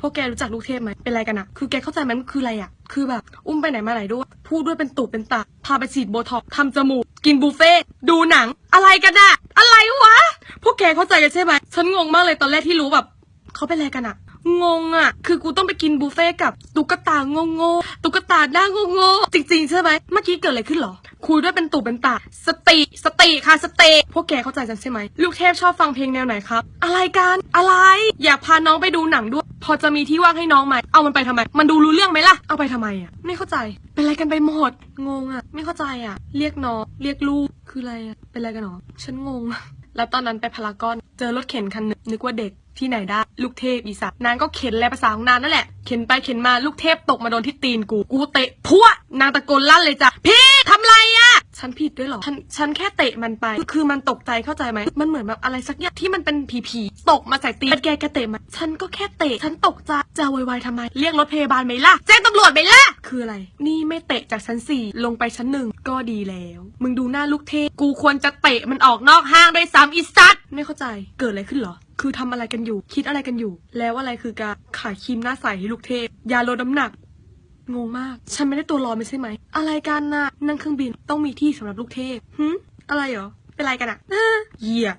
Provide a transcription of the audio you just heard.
พวกแกรู้จักลูกเทพไหมเป็นไรกันอะคือแกเข้าใจไหมมันคืออะไรอะคือแบบ อุ้มไปไหนมาไหนด้วย พูดด้วยเป็นตุเป็นตา พาไปฉีดโบท็อกทำจมูก กินบุฟเฟ่ต์ดูหนัง อะไรกันอะอะไรวะ พวกแกเข้าใจกันใช่ไหมฉันงงมากเลยตอนแรกที่รู้แบบเขาเป็นอะไรกันอะงงอะคือกูต้องไปกินบุฟเฟ่ต์กับตุ๊กตาโง่โง่ตุ๊กตาหน้าโง่โง่จริงๆใช่ไหมเมื่อกี้เกิดอะไรขึ้นหรอ คุยด้วยเป็นตุเป็นตา สติ สติค่ะสติพวกแกเข้าใจกันใช่ไหม ลูกเทพชอบฟังเพลงแนวไหนครับ อะไรกัน อะไร อยากพาน้องไปดูหนังด้วย อจะมีที่ว่างให้น้องไหมเอามันไปทำไม มันดูรู้เรื่องไหมล่ะ เอาไปทำไมอะไม่เข้าใจ เป็นอะไรกันไปหมด งงอะไม่เข้าใจอะเรียกน้อง เรียกลูก คืออะไรอะเป็นอะไรกันหรอ ฉันงง แล้วตอนนั้นไปพารากอน เจอรถเข็นคันหนึ่งนึกว่าเด็กที่ไหนได้ ลูกเทพอีสัตนางก็เข็นแลภาษาของนางนั่นแหละ เข็นไปเข็นมา ลูกเทพตกมาโดนที่ตีนกู กูเตะพัวนางตะโกนลั่นเลยจ้ะ พี่ทำไรอะ ฉันผิดด้วยเหรอ ฉันฉันแค่เตะมันไป คือมันตกใจเข้าใจไหม มันเหมือนแบบอะไรสักอย่างที่มันเป็นผีผีๆตกมาใส่ตีนแกแกเตะมันฉันก็แค่เตะ ฉันตกใจ จะโวยวายทำไม เรียกรถพยาบาลไหมล่ะ แจ้งตำรวจไหมล่ะ คืออะไร นี่ไม่เตะจากชั้นสี่ลงไปชั้นหนึ่งก็ดีแล้ว มึงดูหน้าลูกเทพกูควรจะเตะมันออกนอกห้างด้วยซ้ำอีสัตว์ไม่เข้าใจ เกิดอะไรขึ้นเหรอคือทำอะไรกันอยู่ คิดอะไรกันอยู่ แล้วอะไรคือการขายครีมหน้าใสให้ลูกเทพยาลดน้ำหนัก งงมาก ฉันไม่ได้ตัวร้อนไม่ใช่ไหม อะไรกันน่ะนั่งเครื่องบินต้องมีที่สำหรับลูกเทพหึอะไรเหรอ เป็นไรกันอะเหี้ย